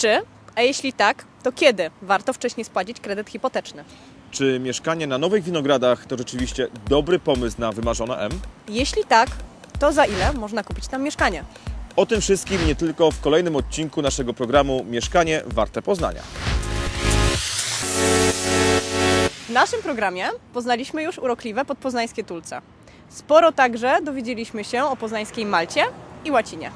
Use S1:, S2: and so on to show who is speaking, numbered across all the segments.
S1: Czy, a jeśli tak, to kiedy warto wcześniej spłacić kredyt hipoteczny?
S2: Czy mieszkanie na Nowych Winogradach to rzeczywiście dobry pomysł na wymarzone M?
S1: Jeśli tak, to za ile można kupić tam mieszkanie?
S2: O tym wszystkim nie tylko w kolejnym odcinku naszego programu Mieszkanie warte Poznania.
S1: W naszym programie poznaliśmy już urokliwe podpoznańskie tulce. Sporo także dowiedzieliśmy się o poznańskiej Malcie i łacinie.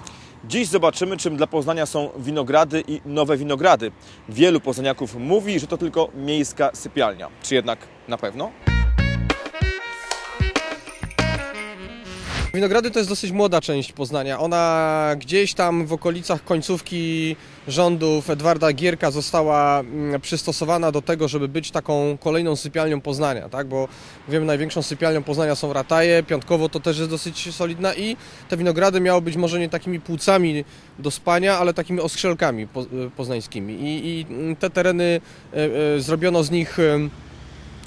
S2: Dziś zobaczymy, czym dla Poznania są winogrady i nowe winogrady. Wielu poznaniaków mówi, że to tylko miejska sypialnia. Czy jednak na pewno?
S3: Winogrady to jest dosyć młoda część Poznania. Ona gdzieś tam w okolicach końcówki rządów Edwarda Gierka została mm, przystosowana do tego, żeby być taką kolejną sypialnią Poznania, tak? Bo wiemy, największą sypialnią Poznania są Rataje, Piątkowo to też jest dosyć solidna i te winogrady miały być może nie takimi płucami do spania, ale takimi ostrzelkami po, poznańskimi. I, I te tereny e, e, zrobiono z nich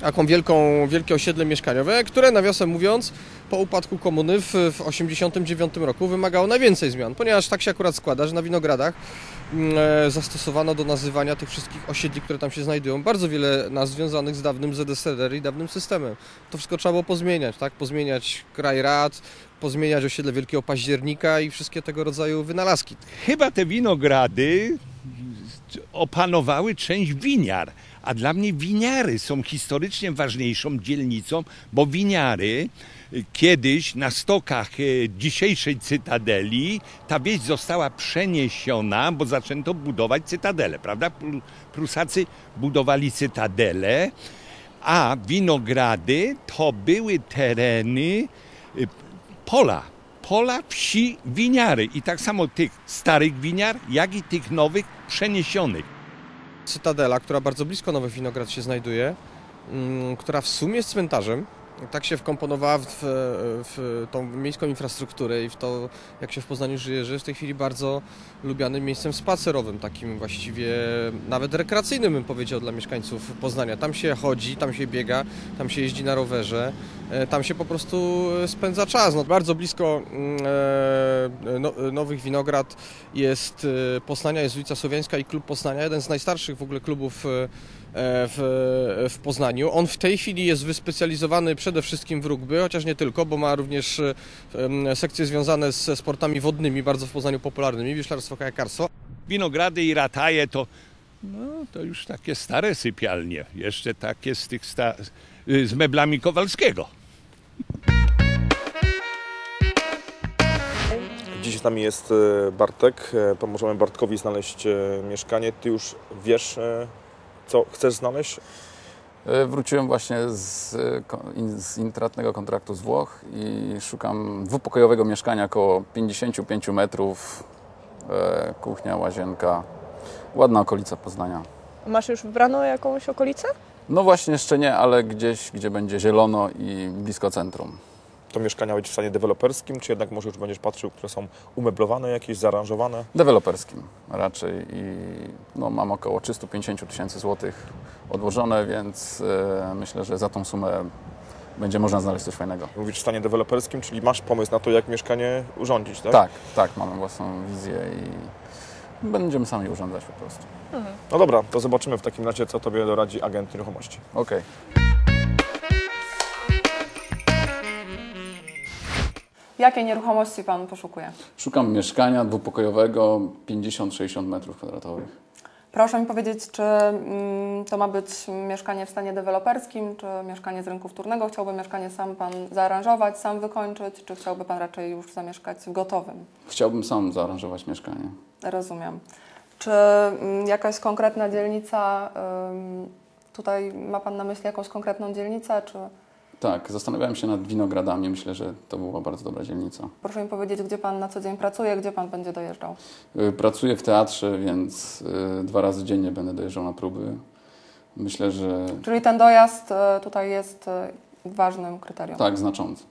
S3: taką wielką, wielkie osiedle mieszkaniowe, które nawiasem mówiąc po upadku komuny w 1989 roku wymagało najwięcej zmian, ponieważ tak się akurat składa, że na Winogradach mm, e, zastosowano do nazywania tych wszystkich osiedli, które tam się znajdują, bardzo wiele nazw związanych z dawnym ZSRR i dawnym systemem. To wszystko trzeba było pozmieniać, tak? Pozmieniać kraj rad, pozmieniać osiedle Wielkiego Października i wszystkie tego rodzaju wynalazki.
S4: chyba te winogrady opanowały część winiar. A dla mnie winiary są historycznie ważniejszą dzielnicą, bo winiary kiedyś na stokach y, dzisiejszej cytadeli ta wieś została przeniesiona, bo zaczęto budować cytadelę, prawda? Pru- Prusacy budowali cytadelę, a winogrady to były tereny y, pola, pola, wsi, winiary. I tak samo tych starych winiar, jak i tych nowych przeniesionych.
S3: Cytadela, która bardzo blisko Nowy Winograd się znajduje, mm, która w sumie jest cmentarzem. Tak się wkomponowała w, w tą miejską infrastrukturę i w to, jak się w Poznaniu żyje, że jest w tej chwili bardzo lubianym miejscem spacerowym, takim właściwie nawet rekreacyjnym, bym powiedział, dla mieszkańców Poznania. Tam się chodzi, tam się biega, tam się jeździ na rowerze, e, tam się po prostu spędza czas. No, bardzo blisko mm, e, no, Nowych Winograd jest e, Poznania, jest ulica Słowiańska i Klub Poznania, jeden z najstarszych w ogóle klubów e, w, w Poznaniu. On w tej chwili jest wyspecjalizowany przede wszystkim w rugby, chociaż nie tylko, bo ma również e, sekcje związane ze sportami wodnymi, bardzo w Poznaniu popularnymi, wieszlarstwo, kajakarstwo.
S4: Winogrady i rataje to, no, to już takie stare sypialnie, jeszcze takie z tych sta- y, z meblami Kowalskiego.
S2: Dziś z nami jest e, Bartek. E, Pomożemy Bartkowi znaleźć e, mieszkanie. Ty już wiesz, e, co chcesz znaleźć?
S5: E, Wróciłem właśnie z, z intratnego kontraktu z Włoch i szukam dwupokojowego mieszkania około 55 metrów, e, kuchnia, łazienka, ładna okolica Poznania.
S1: Masz już wybraną jakąś okolicę?
S5: No właśnie jeszcze nie, ale gdzieś, gdzie będzie zielono i blisko centrum.
S2: To mieszkania w stanie deweloperskim, czy jednak może już będziesz patrzył, które są umeblowane, jakieś zaaranżowane?
S5: Deweloperskim raczej i no, mam około 350 tysięcy złotych odłożone, więc e, myślę, że za tą sumę będzie można znaleźć coś fajnego.
S2: Mówisz w stanie deweloperskim, czyli masz pomysł na to, jak mieszkanie urządzić, tak?
S5: Tak, tak, mamy własną wizję i będziemy sami urządzać po prostu.
S2: No dobra, to zobaczymy w takim razie, co Tobie doradzi agent nieruchomości.
S5: Okej.
S6: Jakiej nieruchomości Pan poszukuje?
S5: Szukam mieszkania dwupokojowego 50-60 metrów kwadratowych.
S6: Proszę mi powiedzieć, czy mm, to ma być mieszkanie w stanie deweloperskim, czy mieszkanie z rynku wtórnego? Chciałby mieszkanie sam Pan zaaranżować, sam wykończyć, czy chciałby Pan raczej już zamieszkać w gotowym?
S5: Chciałbym sam zaaranżować mieszkanie.
S6: Rozumiem. Czy mm, jakaś konkretna dzielnica, tutaj ma Pan na myśli jakąś konkretną dzielnicę, czy
S5: Tak, zastanawiałem się nad winogradami. Myślę, że to była bardzo dobra dzielnica.
S6: proszę mi powiedzieć, gdzie Pan na co dzień pracuje, gdzie Pan będzie dojeżdżał?
S5: Y, Pracuję w teatrze, więc y, dwa razy dziennie będę dojeżdżał na próby. Myślę, że
S6: Czyli ten dojazd e, tutaj jest ważnym kryterium.
S5: tak, znacząco.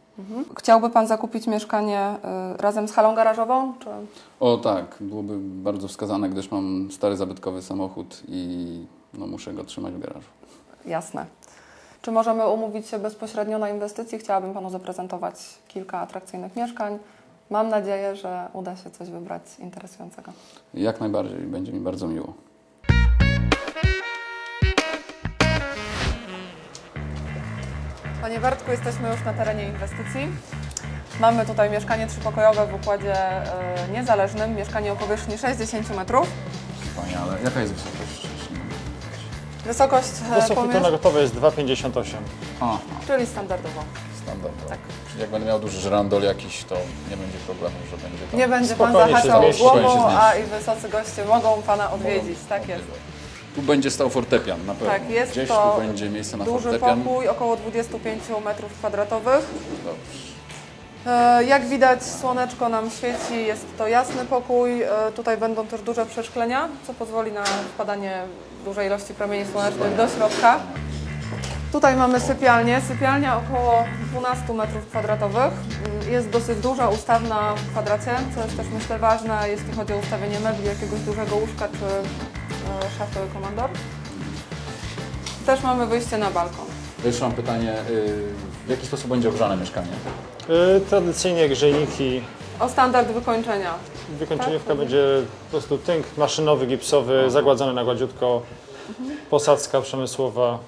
S6: Chciałby Pan zakupić mieszkanie razem z halą garażową? Czy...
S5: O tak, byłoby bardzo wskazane, gdyż mam stary zabytkowy samochód i no, muszę go trzymać w garażu.
S6: Jasne. Czy możemy umówić się bezpośrednio na inwestycji? Chciałabym Panu zaprezentować kilka atrakcyjnych mieszkań. Mam nadzieję, że uda się coś wybrać interesującego.
S5: Jak najbardziej, będzie mi bardzo miło.
S6: Panie Bartku, jesteśmy już na terenie inwestycji. Mamy tutaj mieszkanie trzypokojowe w układzie e, niezależnym, mieszkanie o powierzchni 60 metrów.
S5: Panie, ale jaka jest wysokość?
S6: Wysokość e,
S7: Do sufitu
S6: pomiesz-
S7: na gotowe jest 2,58.
S5: Aha,
S6: czyli standardowo.
S5: standardowo.
S6: Tak.
S5: Czyli jak będę miał duży żyrandol jakiś, to nie będzie problemu, że będzie tam...
S6: Nie będzie Pan
S7: Spokojnie się
S6: zahaczał
S7: zmieści.
S5: Spokojnie
S6: głową,
S5: się
S6: a i wysocy goście mogą Pana odwiedzić. Tak jest.
S5: Tu będzie stał fortepian, na pewno.
S6: Tak, jest
S5: Gdzieś
S6: to
S5: tu będzie miejsce na
S6: Duży
S5: fortepian.
S6: pokój, około 25 metrów kwadratowych.
S5: Dobrze.
S6: E, Jak widać, słoneczko nam świeci, jest to jasny pokój. E, Tutaj będą też duże przeszklenia, co pozwoli na wpadanie dużej ilości promieni słonecznych do środka. Tutaj mamy sypialnię. Sypialnia około 12 metrów kwadratowych. Jest dosyć duża, ustawna w kwadracie, co jest też myślę ważne, jeśli chodzi o ustawienie mebli, jakiegoś dużego łóżka czy e, szafy komandor. Też mamy wyjście na balkon.
S5: Jeszcze mam pytanie, y, w jaki sposób będzie ogrzane mieszkanie?
S7: Y, Tradycyjnie grzejniki.
S6: O standard wykończenia.
S7: Wykończeniówka
S6: Tak.
S7: będzie po prostu tynk maszynowy, gipsowy, zagładzony na gładziutko. Posadzka przemysłowa.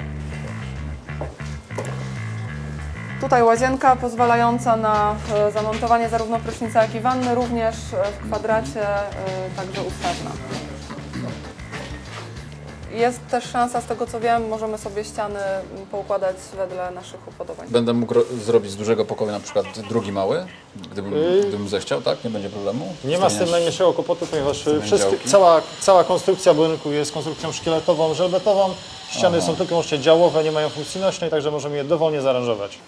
S6: Tutaj łazienka pozwalająca na e, zamontowanie zarówno prysznica, jak i wanny, również e, w kwadracie, e, także ustawna. Jest też szansa, z tego co wiem, możemy sobie ściany poukładać wedle naszych upodobań.
S5: Będę mógł ro- zrobić z dużego pokoju na przykład drugi mały, gdybym,
S7: Y-
S5: gdybym zechciał, tak? Nie będzie problemu?
S7: Nie ma z tym najmniejszego kłopotu, ponieważ y,
S5: działki.
S7: cała, cała konstrukcja budynku jest konstrukcją szkieletową, żelbetową. Ściany
S5: Aha.
S7: są tylko wyłącznie działowe, nie mają funkcji nośnej, także możemy je dowolnie zaaranżować.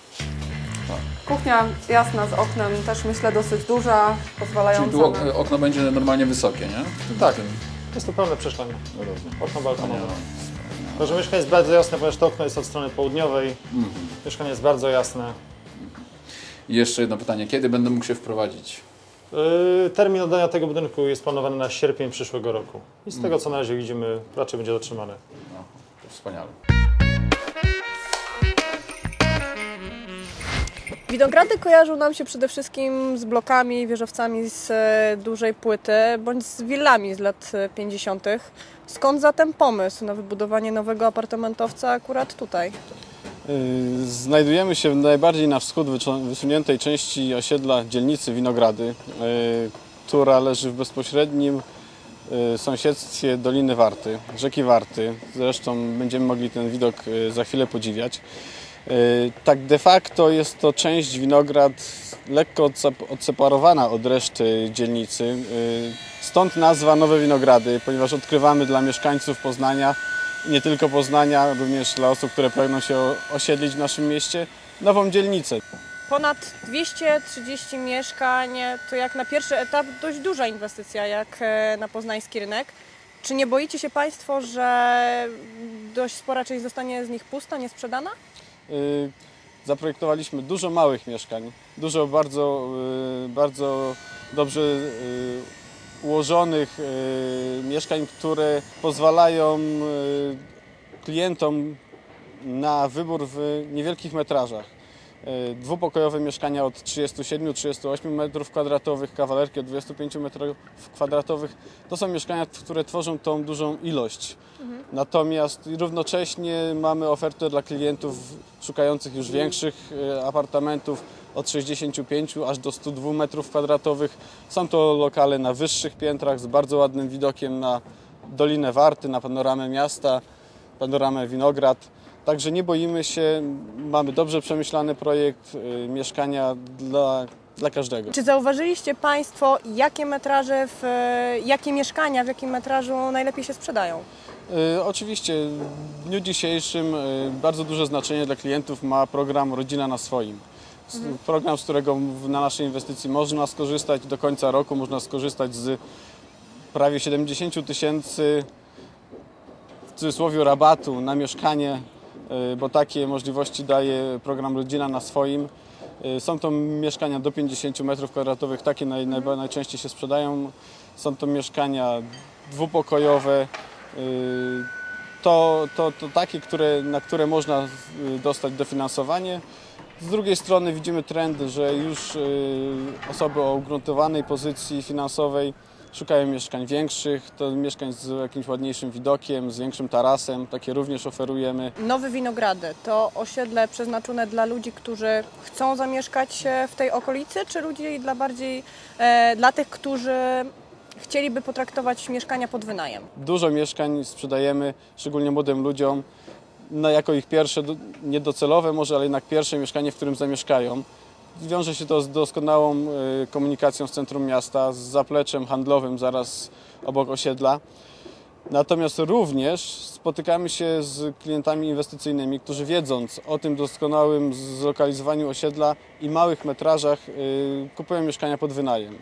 S6: Kuchnia jasna z oknem, też myślę dosyć duża, pozwalająca
S5: Czyli tu
S6: na...
S5: ok- okno będzie normalnie wysokie, nie? Tym-
S7: Tak.
S5: tym-
S7: Jest to pełne przeszklenie.
S5: no rozumiem.
S7: Okno balkonowe. Także mieszkanie jest bardzo jasne, ponieważ to okno jest od strony południowej. Mieszkanie jest bardzo jasne.
S5: I jeszcze jedno pytanie, kiedy będę mógł się wprowadzić?
S7: Yy, Termin oddania tego budynku jest planowany na sierpień przyszłego roku. I z tego co na razie widzimy, raczej będzie dotrzymany.
S5: No, to wspaniale.
S1: Winogrady kojarzą nam się przede wszystkim z blokami, wieżowcami z e, dużej płyty, bądź z willami z lat e, 50. Skąd zatem pomysł na wybudowanie nowego apartamentowca akurat tutaj?
S8: Y, Znajdujemy się najbardziej na wschód wysuniętej części osiedla dzielnicy Winogrady, która leży w bezpośrednim sąsiedztwie Doliny Warty, rzeki Warty. Zresztą będziemy mogli ten widok za chwilę podziwiać. Y, Tak de facto jest to część Winograd lekko odsep- odseparowana od reszty dzielnicy. Y, Stąd nazwa Nowe Winogrady, ponieważ odkrywamy dla mieszkańców Poznania nie tylko Poznania, również dla osób, które pragną się osiedlić w naszym mieście, nową dzielnicę.
S1: Ponad 230 mieszkań to jak na pierwszy etap dość duża inwestycja jak e, na poznański rynek. Czy nie boicie się Państwo, że dość spora część zostanie z nich pusta, niesprzedana?
S8: Y, Zaprojektowaliśmy dużo małych mieszkań, dużo bardzo, y, bardzo dobrze y, ułożonych mieszkań, które pozwalają klientom na wybór w niewielkich metrażach. Y, Dwupokojowe mieszkania od 37-38 m2, kawalerki od 25 m2. To są mieszkania, które tworzą tą dużą ilość. Natomiast równocześnie mamy ofertę dla klientów szukających już większych e, apartamentów od 65 aż do 102 m2. Są to lokale na wyższych piętrach z bardzo ładnym widokiem na Dolinę Warty, na panoramę miasta, panoramę Winograd. Także nie boimy się, mamy dobrze przemyślany projekt e, mieszkania dla, dla każdego.
S1: Czy zauważyliście Państwo, jakie metraże, w, jakie mieszkania w jakim metrażu najlepiej się sprzedają?
S8: Y, Oczywiście w dniu dzisiejszym y, bardzo duże znaczenie dla klientów ma program Rodzina na swoim. S- Program, z którego w- na naszej inwestycji można skorzystać do końca roku, można skorzystać z prawie 70 tysięcy cudzysłowie rabatu na mieszkanie, y, bo takie możliwości daje program Rodzina na swoim. Y, Są to mieszkania do 50 m2, takie naj, naj, najczęściej się sprzedają. Są to mieszkania dwupokojowe, y, to, to, to takie, które, na które można y, dostać dofinansowanie. Z drugiej strony widzimy trendy, że już y, osoby o ugruntowanej pozycji finansowej szukają mieszkań większych, to mieszkań z jakimś ładniejszym widokiem, z większym tarasem, takie również oferujemy.
S1: Nowe Winogrady to osiedle przeznaczone dla ludzi, którzy chcą zamieszkać w tej okolicy, czy ludzi dla bardziej e, dla tych, którzy chcieliby potraktować mieszkania pod wynajem?
S8: Dużo mieszkań sprzedajemy, szczególnie młodym ludziom, no jako ich pierwsze, do- niedocelowe może, ale jednak pierwsze mieszkanie, w którym zamieszkają. Wiąże się to z doskonałą y, komunikacją z centrum miasta, z zapleczem handlowym zaraz obok osiedla. Natomiast również spotykamy się z klientami inwestycyjnymi, którzy wiedząc o tym doskonałym zlokalizowaniu osiedla i małych metrażach y, kupują mieszkania pod wynajem.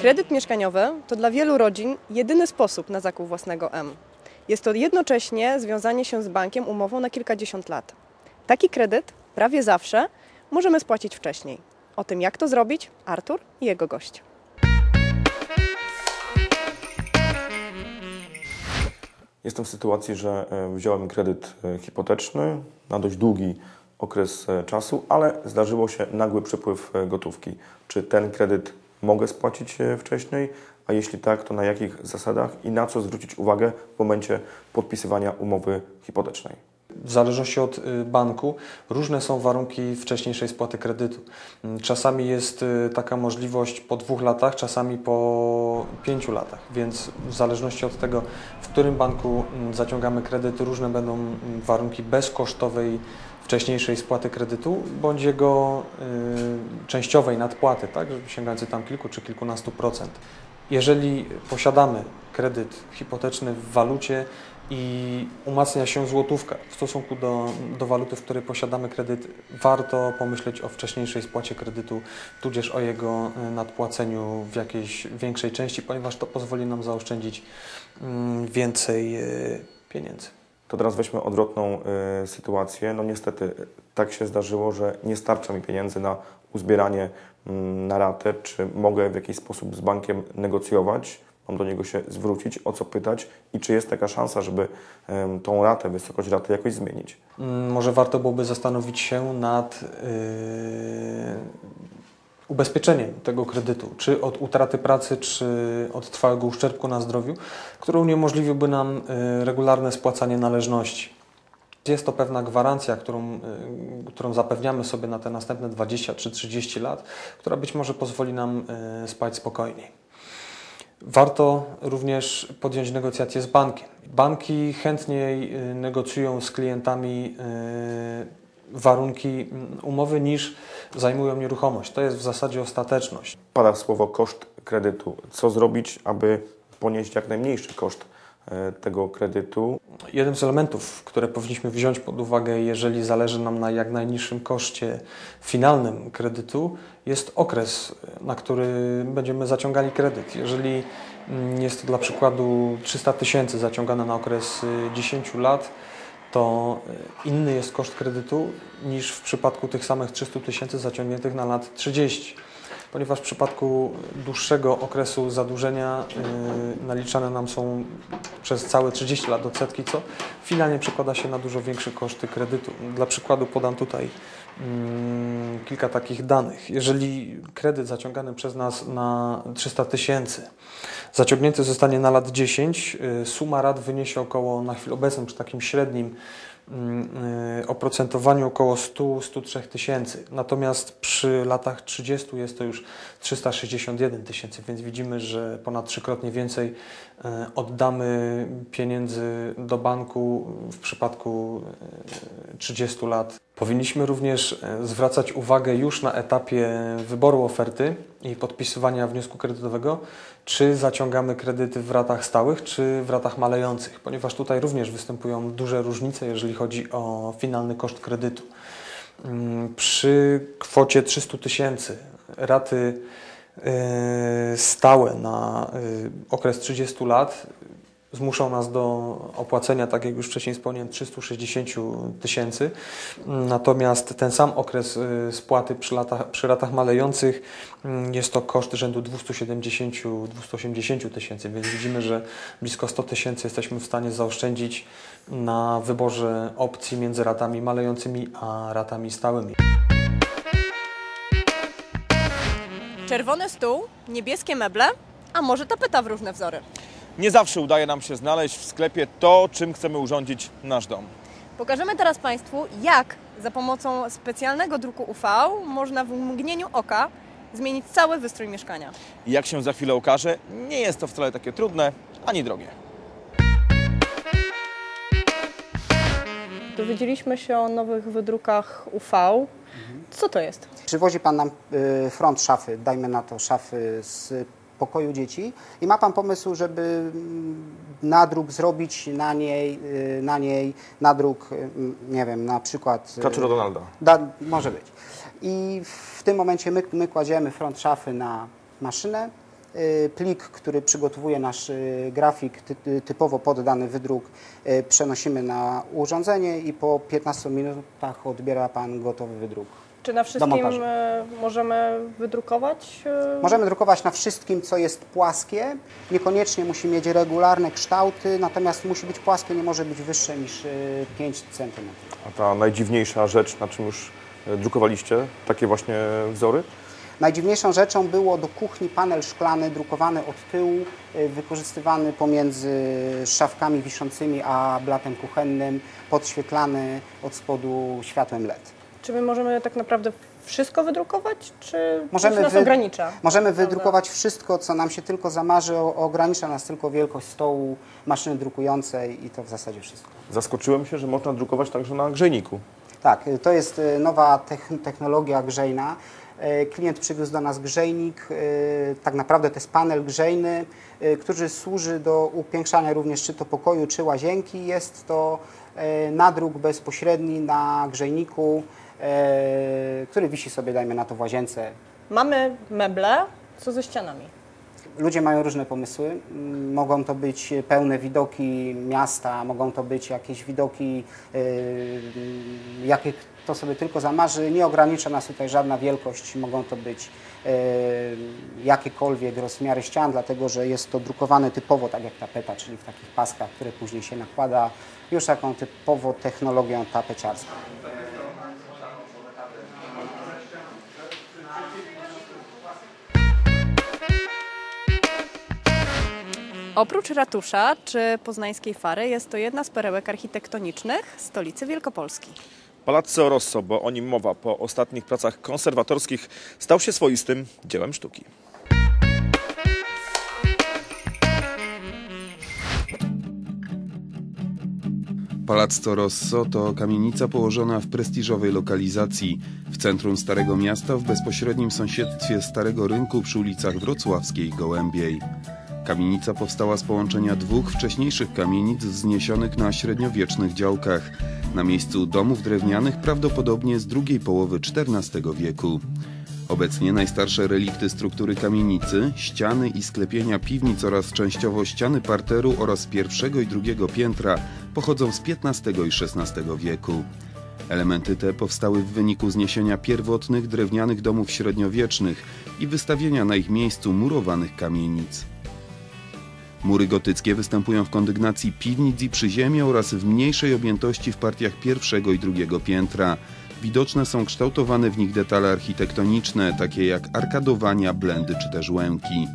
S1: Kredyt mieszkaniowy to dla wielu rodzin jedyny sposób na zakup własnego M. Jest to jednocześnie związanie się z bankiem umową na kilkadziesiąt lat. Taki kredyt prawie zawsze możemy spłacić wcześniej. O tym, jak to zrobić, Artur i jego gość.
S2: Jestem w sytuacji, że e, wziąłem kredyt e, hipoteczny na dość długi okres e, czasu, ale zdarzyło się nagły przepływ gotówki. Czy ten kredyt mogę spłacić wcześniej? A jeśli tak, to na jakich zasadach i na co zwrócić uwagę w momencie podpisywania umowy hipotecznej?
S9: W zależności od y, banku różne są warunki wcześniejszej spłaty kredytu. Mm, Czasami jest y, taka możliwość po dwóch latach, czasami po pięciu latach, więc w zależności od tego, w którym banku mm, zaciągamy kredyt, różne będą mm, warunki bezkosztowej wcześniejszej spłaty kredytu bądź jego y, częściowej nadpłaty, tak, sięgającej tam kilku czy kilkunastu procent. Jeżeli posiadamy kredyt hipoteczny w walucie i umacnia się złotówka w stosunku do, do waluty, w której posiadamy kredyt, warto pomyśleć o wcześniejszej spłacie kredytu, tudzież o jego y, nadpłaceniu w jakiejś większej części, ponieważ to pozwoli nam zaoszczędzić mm, więcej y, pieniędzy.
S2: To teraz weźmy odwrotną y, sytuację. No niestety tak się zdarzyło, że nie starcza mi pieniędzy na uzbieranie mm, na ratę. Czy mogę w jakiś sposób z bankiem negocjować? Mam do niego się zwrócić, o co pytać i czy jest taka szansa, żeby tą ratę, wysokość raty jakoś zmienić?
S9: Mm, Może warto byłoby zastanowić się nad yy, ubezpieczeniem tego kredytu, czy od utraty pracy, czy od trwałego uszczerbku na zdrowiu, który uniemożliwiłby nam yy, regularne spłacanie należności. Jest to pewna gwarancja, którą, yy, którą zapewniamy sobie na te następne 20 czy 30 lat, która być może pozwoli nam yy, spać spokojniej. Warto również podjąć negocjacje z bankiem. Banki chętniej y, negocjują z klientami y, warunki mm, umowy niż zajmują nieruchomość. To jest w zasadzie ostateczność.
S2: Pada słowo koszt kredytu. Co zrobić, aby ponieść jak najmniejszy koszt tego kredytu?
S9: Jednym z elementów, które powinniśmy wziąć pod uwagę, jeżeli zależy nam na jak najniższym koszcie finalnym kredytu, jest okres, na który będziemy zaciągali kredyt. Jeżeli mm, jest to dla przykładu 300 tysięcy zaciągane na okres y, 10 lat, to y, inny jest koszt kredytu niż w przypadku tych samych 300 tysięcy zaciągniętych na lat 30. Ponieważ w przypadku dłuższego okresu zadłużenia y, naliczane nam są przez całe 30 lat odsetki, co finalnie przekłada się na dużo większe koszty kredytu. Dla przykładu podam tutaj mm, kilka takich danych. Jeżeli kredyt zaciągany przez nas na 300 tysięcy zaciągnięty zostanie na lat 10, y, suma rat wyniesie około na chwilę obecną przy takim średnim oprocentowaniu około 100-103 tysięcy. Natomiast przy latach 30 jest to już 361 tysięcy, więc widzimy, że ponad trzykrotnie więcej y, oddamy pieniędzy do banku w przypadku y, 30 lat. Powinniśmy również e, zwracać uwagę już na etapie wyboru oferty i podpisywania wniosku kredytowego, czy zaciągamy kredyty w ratach stałych, czy w ratach malejących, ponieważ tutaj również występują duże różnice, jeżeli chodzi o finalny koszt kredytu. Mm, Przy kwocie 300 tysięcy raty y, stałe na y, okres 30 lat zmuszą nas do opłacenia, tak jak już wcześniej wspomniałem, 360 tysięcy. Natomiast ten sam okres y, spłaty przy latach, przy latach malejących mm, jest to koszt rzędu 270-280 tysięcy, więc widzimy, że blisko 100 tysięcy jesteśmy w stanie zaoszczędzić na wyborze opcji między ratami malejącymi a ratami stałymi.
S1: Czerwony stół, niebieskie meble, a może tapeta w różne wzory.
S10: Nie zawsze udaje nam się znaleźć w sklepie to, czym chcemy urządzić nasz dom.
S1: Pokażemy teraz Państwu, jak za pomocą specjalnego druku UV można w mgnieniu oka zmienić cały wystrój mieszkania.
S10: Jak się za chwilę okaże, nie jest to wcale takie trudne ani drogie.
S1: Dowiedzieliśmy się o nowych wydrukach UV. Co to jest?
S11: Przywozi Pan nam y, front szafy, dajmy na to szafy z pokoju dzieci i ma Pan pomysł, żeby mm, nadruk zrobić na niej, y, na niej nadruk, y, nie wiem, na przykład... y,
S2: Kaczura Donalda.
S11: Da, może być. I w tym momencie my, my kładziemy front szafy na maszynę. Plik, który przygotowuje nasz grafik, ty, typowo pod dany wydruk, przenosimy na urządzenie i po 15 minutach odbiera Pan gotowy wydruk.
S1: Czy na wszystkim e, możemy wydrukować? e,
S11: Możemy drukować na wszystkim, co jest płaskie. Niekoniecznie musi mieć regularne kształty, natomiast musi być płaskie, nie może być wyższe niż y, 5 cm.
S2: A ta najdziwniejsza rzecz, na czym już e, drukowaliście, takie właśnie wzory?
S11: Najdziwniejszą rzeczą było do kuchni panel szklany drukowany od tyłu, wykorzystywany pomiędzy szafkami wiszącymi a blatem kuchennym, podświetlany od spodu światłem LED.
S1: Czy my możemy tak naprawdę wszystko wydrukować, czy
S11: Możemy
S1: coś nas
S11: wy-
S1: ogranicza?
S11: Możemy
S1: Prawda?
S11: wydrukować wszystko, co nam się tylko zamarzy, ogranicza nas tylko wielkość stołu, maszyny drukującej i to w zasadzie wszystko.
S2: Zaskoczyłem się, że można drukować także na grzejniku.
S11: Tak, y, to jest y, nowa techn- technologia grzejna. Y, Klient przywiózł do nas grzejnik, tak naprawdę to jest panel grzejny, który służy do upiększania również czy to pokoju, czy łazienki. Jest to nadruk bezpośredni na grzejniku, który wisi sobie, dajmy na to, w łazience.
S1: Mamy meble, co ze ścianami?
S11: Ludzie mają różne pomysły. Mogą to być pełne widoki miasta, mogą to być jakieś widoki, yy, jakie to sobie tylko zamarzy. Nie ogranicza nas tutaj żadna wielkość. Mogą to być yy, jakiekolwiek rozmiary ścian, dlatego że jest to drukowane typowo tak jak tapeta, czyli w takich paskach, które później się nakłada już taką typowo technologią tapeciarską.
S1: Oprócz ratusza czy poznańskiej fary jest to jedna z perełek architektonicznych stolicy Wielkopolski.
S10: Palazzo Rosso, bo o nim mowa po ostatnich pracach konserwatorskich, stał się swoistym dziełem sztuki.
S12: Palazzo Rosso to kamienica położona w prestiżowej lokalizacji w centrum Starego Miasta w bezpośrednim sąsiedztwie Starego Rynku przy ulicach Wrocławskiej i Gołębiej. Kamienica powstała z połączenia dwóch wcześniejszych kamienic wzniesionych na średniowiecznych działkach, na miejscu domów drewnianych prawdopodobnie z drugiej połowy XIV wieku. Obecnie najstarsze relikty struktury kamienicy, ściany i sklepienia piwnic oraz częściowo ściany parteru oraz pierwszego i drugiego piętra pochodzą z XV i XVI wieku. Elementy te powstały w wyniku zniesienia pierwotnych drewnianych domów średniowiecznych i wystawienia na ich miejscu murowanych kamienic. Mury gotyckie występują w kondygnacji piwnic i przyziemia oraz w mniejszej objętości w partiach pierwszego i drugiego piętra. Widoczne są kształtowane w nich detale architektoniczne, takie jak arkadowania, blendy czy też łęki.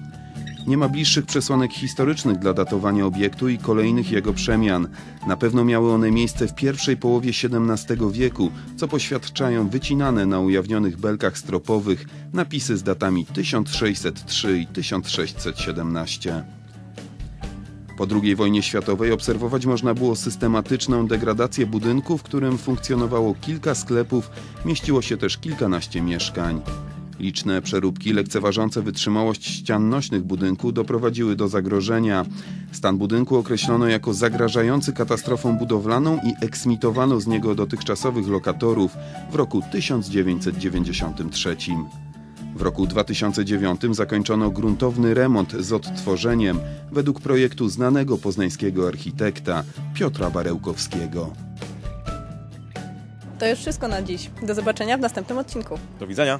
S12: Nie ma bliższych przesłanek historycznych dla datowania obiektu i kolejnych jego przemian. Na pewno miały one miejsce w pierwszej połowie XVII wieku, co poświadczają wycinane na ujawnionych belkach stropowych napisy z datami 1603 i 1617. Po II wojnie światowej obserwować można było systematyczną degradację budynku, w którym funkcjonowało kilka sklepów, mieściło się też kilkanaście mieszkań. Liczne przeróbki lekceważące wytrzymałość ścian nośnych budynku doprowadziły do zagrożenia. Stan budynku określono jako zagrażający katastrofą budowlaną i eksmitowano z niego dotychczasowych lokatorów w roku 1993. W roku 2009 zakończono gruntowny remont z odtworzeniem według projektu znanego poznańskiego architekta Piotra Barełkowskiego.
S13: To już wszystko na dziś. Do zobaczenia w następnym odcinku.
S10: Do widzenia.